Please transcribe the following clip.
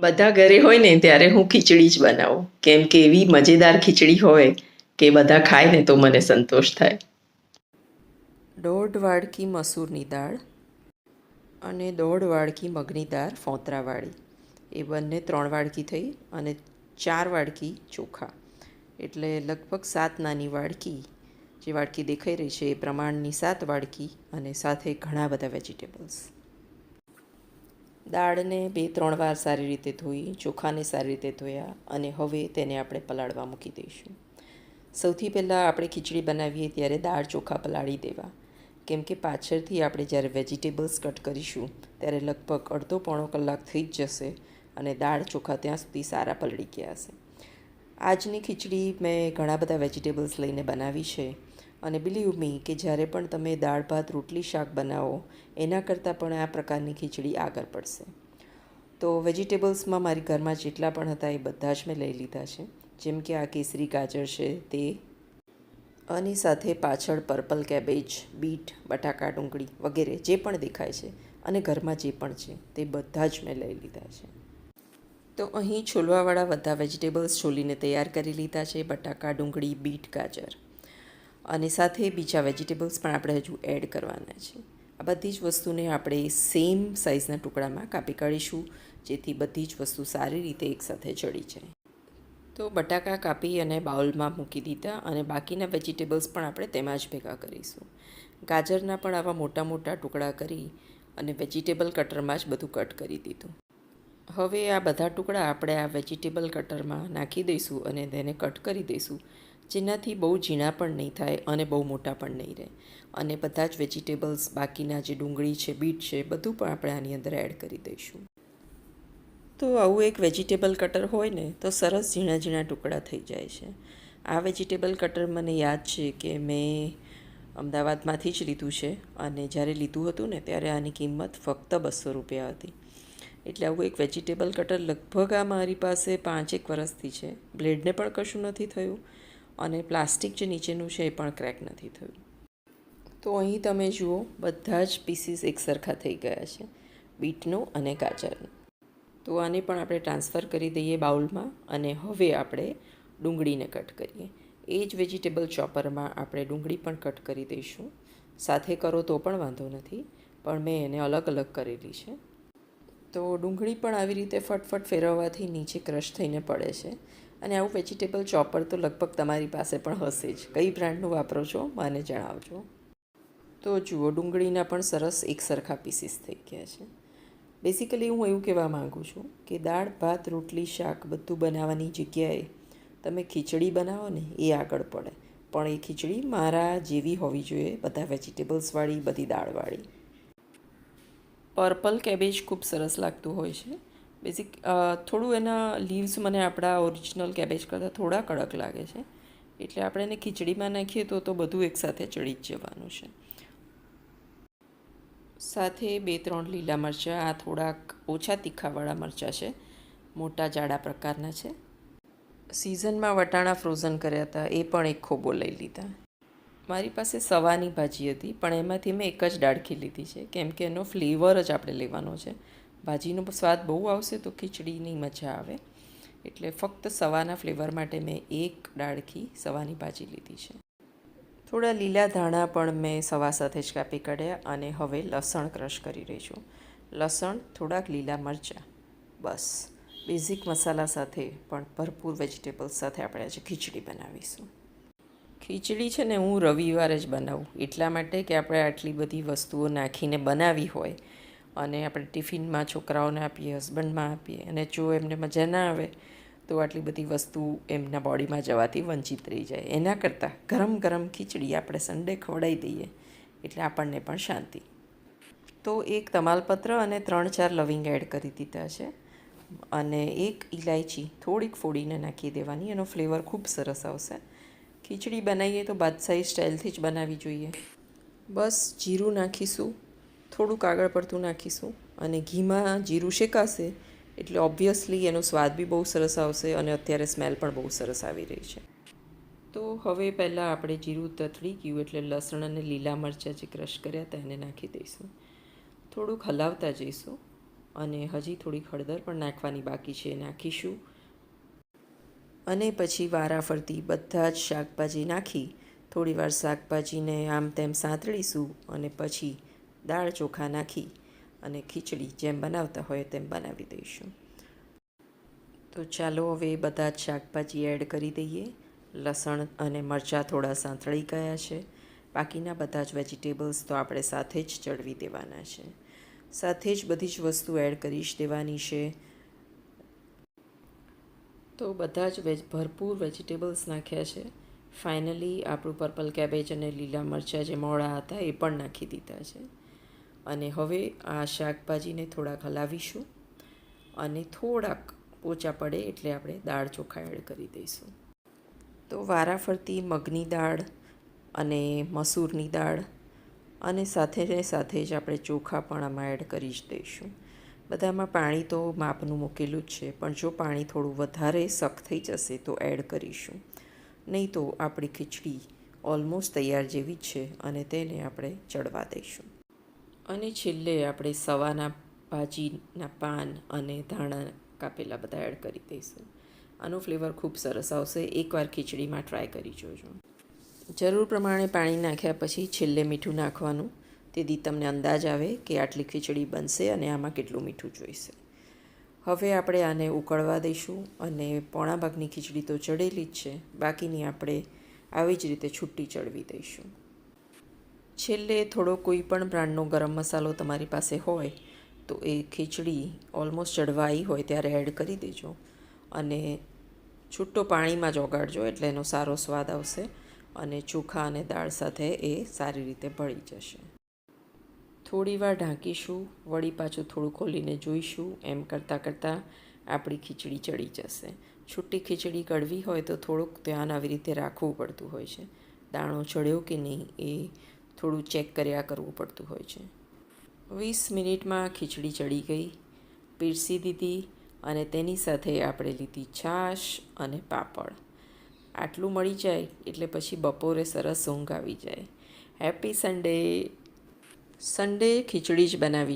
બધા ઘરે હોય ને ત્યારે હું ખીચડી જ બનાવું. કેમ કે એવી મજેદાર ખીચડી હોય કે બધા ખાય ને તો મને સંતોષ થાય. દોઢ વાડકી મસૂરની દાળ અને દોઢ વાડકી મગની દાળ ફોતરાવાળી. એ બંને ત્રણ વાડકી થઈ અને ચાર વાડકી ચોખા. એટલે લગભગ સાત નાની વાડકી જે વાડકી દેખાઈ રહી છે એ પ્રમાણની સાત વાડકી અને સાથે ઘણા બધા વેજીટેબલ્સ દાળને બે ત્રણ વાર સારી રીતે ધોઈ, ચોખાને સારી રીતે ધોયા અને હવે તેને આપણે પલાળવા મૂકી દઈશું. સૌથી પહેલાં આપણે ખીચડી બનાવીએ ત્યારે દાળ ચોખા પલાળી દેવા. કેમ કે પાછળથી આપણે જ્યારે વેજીટેબલ્સ કટ કરીશું, ત્યારે લગભગ અડધો પોણો કલાક થઈ જ જશે અને દાળ ચોખા ત્યાં સુધી સારા પલળી ગયા હશે. આજની ખીચડી મેં ઘણા બધા વેજીટેબલ્સ લઈને બનાવી છે. અને બિલીવ મી કે જ્યારે પણ તમે દાળ, ભાત, રોટલી, શાક બનાવો, એના કરતાં પણ આ પ્રકારની ખીચડી આગળ પડશે. તો વેજીટેબલ્સમાં મારી ઘરમાં જેટલા પણ હતા એ બધા જ મેં લઈ લીધા છે. જેમ કે આ કેસરી ગાજર છે તે, અને સાથે પાછળ પર્પલ કેબેજ બીટ, બટાકા, ડુંગળી વગેરે જે પણ દેખાય છે અને ઘરમાં જે પણ છે તે બધા જ મેં લઈ લીધા છે. તો અહીં છોલવાવાળા બધા વેજીટેબલ્સ છોલીને તૈયાર કરી લીધા છે. બટાકા, ડુંગળી, બીટ, ગાજર. અને સાથે બીજા વેજીટેબલ્સ પણ આપણે હજુ એડ કરવાના છે. આ બધી જ વસ્તુને આપણે સેમ સાઇઝના ટુકડામાં કાપી કાઢીશું, જેથી બધી જ વસ્તુ સારી રીતે એકસાથે ચડી જાય. તો બટાકા કાપી અને બાઉલમાં મૂકી દીધા અને બાકીના વેજીટેબલ્સ પણ આપણે તેમાં જ ભેગા કરીશું. ગાજરના પણ આવા મોટા મોટા ટુકડા કરી અને વેજીટેબલ કટરમાં જ બધું કટ કરી દીધું. હવે આ બધા ટુકડા આપણે આ વેજીટેબલ કટરમાં નાખી દઈશું અને તેને કટ કરી દઈશું. જેનાથી બહુ ઝીણા પણ નહીં થાય અને બહુ મોટા પણ નહીં રહે. અને બધા જ વેજીટેબલ્સ, બાકીના જે ડુંગળી છે, બીટ છે, બધું પણ આપણે આની અંદર એડ કરી દઈશું. તો આવું એક વેજીટેબલ કટર હોય ને, તો સરસ ઝીણા ઝીણા ટુકડા થઈ જાય છે. આ વેજીટેબલ કટર મને યાદ છે કે મેં અમદાવાદમાંથી જ લીધું છે અને જ્યારે લીધું હતું ને, ત્યારે આની કિંમત ફક્ત બસો રૂપિયા હતી. એટલે આવું એક વેજીટેબલ કટર લગભગ આ મારી પાસે પાંચેક વર્ષથી છે. બ્લેડને પણ કશું નથી થયું. અને પ્લાસ્ટિક જે નીચેનું છે એ પણ ક્રેક નથી થયું. તો અહીં તમે જુઓ, બધા જ પીસીસ એકસરખા થઈ ગયા છે, બીટનું અને ગાજરનું તો આને પણ આપણે ટ્રાન્સફર કરી દઈએ બાઉલમાં અને હવે આપણે ડુંગળીને કટ કરીએ. એ જ વેજીટેબલ ચોપરમાં આપણે ડુંગળી પણ કટ કરી દઈશું. સાથે કરો તો પણ વાંધો નથી, પણ મેં એને અલગ અલગ કરેલી છે. તો ડુંગળી પણ આવી રીતે ફટફટ ફેરવવાથી નીચે ક્રશ થઈને પડે છે. અને આવું વેજીટેબલ ચોપર તો લગભગ તમારી પાસે પણ હશે જ. કઈ બ્રાન્ડનું વાપરો છો, મને જણાવજો. તો જુઓ, ડુંગળીના પણ સરસ એક સરખા પીસીસ થઈ ગયા છે. બેસિકલી હું એવું કહેવા માગું છું કે દાળ, ભાત, રોટલી, શાક બધું બનાવવાની જગ્યાએ તમે ખીચડી બનાવો ને, એ આગળ પડે. પણ એ ખીચડી મારા જેવી હોવી જોઈએ, બધા વેજીટેબલ્સવાળી, બધી દાળવાળી. પર્પલ કેબેજ ખૂબ સરસ લાગતું હોય છે. બેઝિક થોડું એના લીવ્સ મને આપણા ઓરિજિનલ કેબેજ કરતાં થોડા કડક લાગે છે. એટલે આપણે એને ખીચડીમાં નાખીએ તો તો બધું એકસાથે ચડી જ જવાનું છે. સાથે બે ત્રણ લીલા મરચાં, આ થોડાક ઓછા તીખાવાળા મરચાં છે. મોટા જાડા પ્રકારના છે. સિઝનમાં વટાણા ફ્રોઝન કર્યા હતા, એ પણ એક ખોબો લઈ લીધા. મારી પાસે સવાની ભાજી હતી, પણ એમાંથી મેં એક જ ડાળખી લીધી છે. કેમ કે એનો ફ્લેવર જ આપણે લેવાનો છે. ભાજીનો સ્વાદ બહુ આવશે તો ખીચડીની મજા આવે. એટલે ફક્ત સવાના ફ્લેવર માટે મેં એક ડાળખી સવાની ભાજી લીધી છે. થોડા લીલા ધાણા પણ મેં સવા સાથે જ કાપી કાઢ્યા અને હવે લસણ ક્રશ કરી રહી છું. લસણ, થોડાક લીલા મરચાં, બસ. બેઝિક મસાલા સાથે પણ ભરપૂર વેજીટેબલ્સ સાથે આપણે આજે ખીચડી બનાવીશું. ખીચડી છે ને હું રવિવારે જ બનાવું. એટલા માટે કે આપણે આટલી બધી વસ્તુઓ નાખીને બનાવી હોય અને આપણે ટિફિનમાં છોકરાઓને આપીએ, હસબન્ડમાં આપીએ અને જો એમને મજા ના આવે તો આટલી બધી વસ્તુ એમના બોડીમાં જવાથી વંચિત રહી જાય. એના કરતાં ગરમ ગરમ ખીચડી આપણે સન્ડે ખવડાવી દઈએ એટલે આપણને પણ શાંતિ. તો એક તમાલપત્ર અને ત્રણ ચાર લવિંગ એડ કરી દીધા છે અને એક ઇલાયચી થોડીક ફોડીને નાખી દેવાની. એનો ફ્લેવર ખૂબ સરસ આવશે. ખીચડી બનાવીએ તો બાદશાહી સ્ટાઇલથી જ બનાવવી જોઈએ. બસ જીરું નાખીશું, થોડુંક આગળ પડતું નાખીશું અને ઘીમાં જીરું શેકાશે એટલે ઓબ્વિયસલી એનો સ્વાદ બી બહુ સરસ આવશે અને અત્યારે સ્મેલ પણ બહુ સરસ આવી રહી છે. તો હવે પહેલાં આપણે જીરું તતડી ગયું એટલે લસણ અને લીલા મરચાં જે ક્રશ કર્યા હતા એને નાખી દઈશું. થોડુંક હલાવતા જઈશું અને હજી થોડીક હળદર પણ નાખવાની બાકી છે નાખીશું. અને પછી વારાફરતી બધા જ શાકભાજી નાખી, થોડીવાર શાકભાજીને આમ તેમ સાંતળીશું અને પછી દાળ ચોખા નાખી અને ખીચડી જેમ બનાવતા હોય તેમ બનાવી દઈશું. તો ચાલો હવે બધા જ શાકભાજી એડ કરી દઈએ. લસણ અને મરચાં થોડા સાંતળી ગયા છે. બાકીના બધા જ વેજીટેબલ્સ તો આપણે સાથે જ ચડવી દેવાના છે. સાથે જ બધી જ વસ્તુ એડ કરી જ દેવાની છે. તો બધા જ વેજ, ભરપૂર વેજીટેબલ્સ નાખ્યા છે. ફાઇનલી આપણું પર્પલ કેબેજ અને લીલા મરચાં જે મોડા હતા એ પણ નાખી દીધા છે. અને હવે આ શાકભાજીને થોડાક હલાવીશું અને થોડાક ઓછા પડે એટલે આપણે દાળ ચોખા એડ કરી દઈશું. તો વારાફરતી મગની દાળ અને મસૂરની દાળ અને સાથે સાથે જ આપણે ચોખા પણ આમાં એડ કરી જ દઈશું. બધામાં પાણી તો માપનું મૂકેલું જ છે, પણ જો પાણી થોડું વધારે સખ્ત થઈ જશે તો એડ કરીશું. નહીં તો આપણી ખીચડી ઓલમોસ્ટ તૈયાર જેવી જ છે અને તેને આપણે ચડવા દઈશું. અને છેલ્લે આપણે સવાના ભાજીના પાન અને ધાણા કાપેલા બધા એડ કરી દઈશું. આનો ફ્લેવર ખૂબ સરસ આવશે, એકવાર ખીચડીમાં ટ્રાય કરી જોજો. જરૂર પ્રમાણે પાણી નાખ્યા પછી છેલ્લે મીઠું નાખવાનું. તેથી તમને અંદાજ આવે કે આટલી ખીચડી બનશે અને આમાં કેટલું મીઠું જોઈશે. હવે આપણે આને ઉકળવા દઈશું અને પોણા ભાગની ખીચડી તો ચડેલી જ છે. બાકીની આપણે આવી જ રીતે છૂટી ચડવી દઈશું. છેલ્લે થોડો કોઈ પણ બ્રાન્ડનો ગરમ મસાલો તમારી પાસે હોય તો એ ખીચડી ઓલમોસ્ટ ચડવા આવી હોય ત્યારે એડ કરી દેજો અને છૂટો પાણીમાં જ ઓગાળજો એટલે એનો સારો સ્વાદ આવશે અને ચોખા અને દાળ સાથે એ સારી રીતે ભળી જશે. થોડી વાર ઢાંકીશું, વળી પાછું થોડું ખોલીને જોઈશું. એમ કરતાં કરતાં આપણી ખીચડી ચડી જશે. છૂટી ખીચડી કડવી હોય તો થોડુંક ધ્યાન આવી રીતે રાખવું પડતું હોય છે. દાણો ચડ્યો કે નહીં એ થોડું ચેક કર્યા કરવું પડતું હોય છે. વીસ મિનિટમાં ખીચડી ચડી ગઈ. પીરસી દીધી અને તેની સાથે આપણે લીધી છાશ અને પાપડ. આટલું મળી જાય એટલે પછી બપોરે સરસ ઊંઘ આવી જાય. Happy Sunday! સન્ડે ખીચડી જ બનાવી.